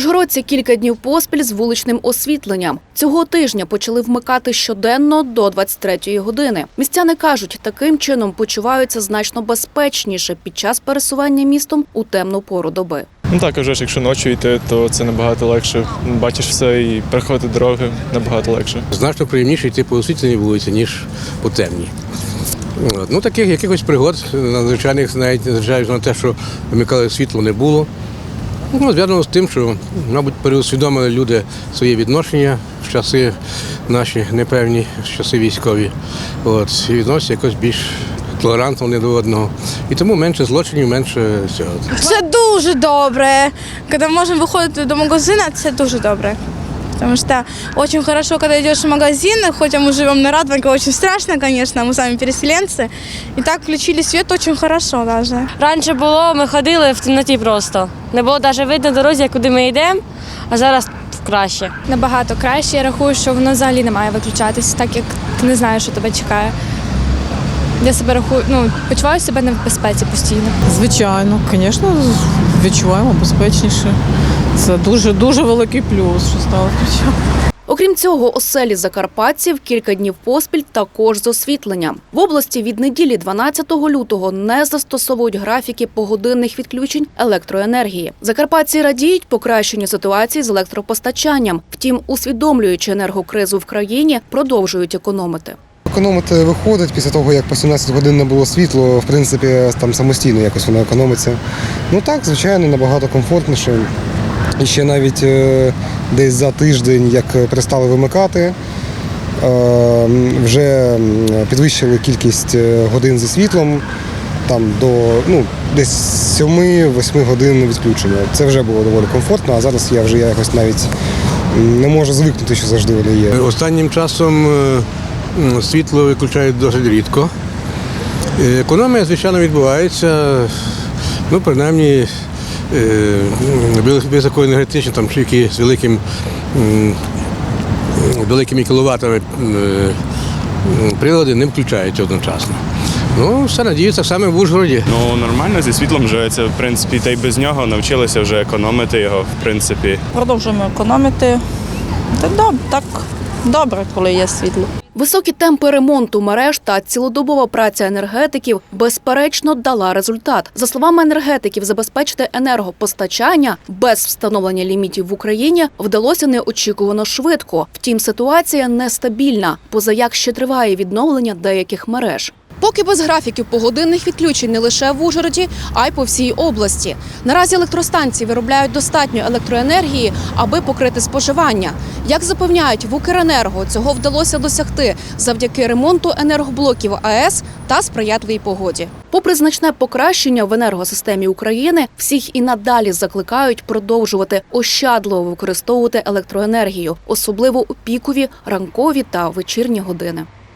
Ужгородці кілька днів поспіль з вуличним освітленням. Цього тижня почали вмикати щоденно до 23-ї години. Містяни кажуть, таким чином почуваються значно безпечніше під час пересування містом у темну пору доби. Ну так, а вже ж якщо ночі йти, то це набагато легше. Бачиш все і переходити дороги набагато легше. Значно приємніше йти по освітленій вулиці, ніж по темній. Ну, таких якихось пригод надзвичайних, навіть незважаючи на те, що вимикали світло, не було. Ну, зв'язано з тим, що, мабуть, переусвідомили люди своє відношення в часи наші непевні, в часи військові. От, і відносяться якось більш толерантно не до одного. І тому менше злочинів, менше цього. Це дуже добре. Коли можемо виходити до магазину, це дуже добре Потому что очень хорошо, когда идешь в магазин, хотя мы живем на Радванке, очень страшно, конечно, мы сами переселенцы. И так включили свет очень хорошо даже. Раніше було, ми ходили в темноті просто. Не було навіть видно дорозі, куди ми йдемо, а зараз краще. набагато краще. Я рахую, що воно взагалі не має виключатися, так як ти не знаєш, що тебе чекає. Я себе рахую, ну почуваю себе не в безпеці постійно. Звичайно, звісно, відчуваємо безпечніше. Це дуже дуже великий плюс, що стало включати. Окрім цього, оселі закарпатців кілька днів поспіль також з освітленням. В області від неділі 12 лютого не застосовують графіки погодинних відключень електроенергії. Закарпатці радіють покращенню ситуації з електропостачанням. Втім, усвідомлюючи енергокризу в країні, продовжують економити. Економити виходить після того, як по 17 годин не було світло, в принципі, там самостійно якось воно економиться. Ну так, звичайно, набагато комфортніше. І ще навіть е, десь за тиждень, як перестали вимикати, е, вже підвищили кількість е, годин зі світлом там до ну, десь 7-8 годин відключення. Це вже було доволі комфортно, а зараз я вже якось навіть не можу звикнути, що завжди воно є. Останнім часом світло виключають досить рідко. Е, Економія, звичайно, відбувається, ну, принаймні, е, м, там, чи з великим, великими кіловатами е, прилади не включаються одночасно. Ну, все надіються саме в Ужгороді. Ну нормально зі світлом живеться, в принципі, та й без нього навчилися вже економити його, в принципі. Продовжуємо економити. Так, так добре, коли є світло. Високі темпи ремонту мереж та цілодобова праця енергетиків безперечно дала результат. За словами енергетиків, забезпечити енергопостачання без встановлення лімітів в Україні вдалося неочікувано швидко. Втім, ситуація нестабільна, позаяк ще триває відновлення деяких мереж. Поки без графіків погодинних відключень не лише в Ужгороді, а й по всій області. Наразі електростанції виробляють достатньо електроенергії, аби покрити споживання. Як запевняють в Укренерго, цього вдалося досягти завдяки ремонту енергоблоків АЕС та сприятливій погоді. Попри значне покращення в енергосистемі України, всіх і надалі закликають продовжувати ощадливо використовувати електроенергію, особливо у пікові, ранкові та вечірні години.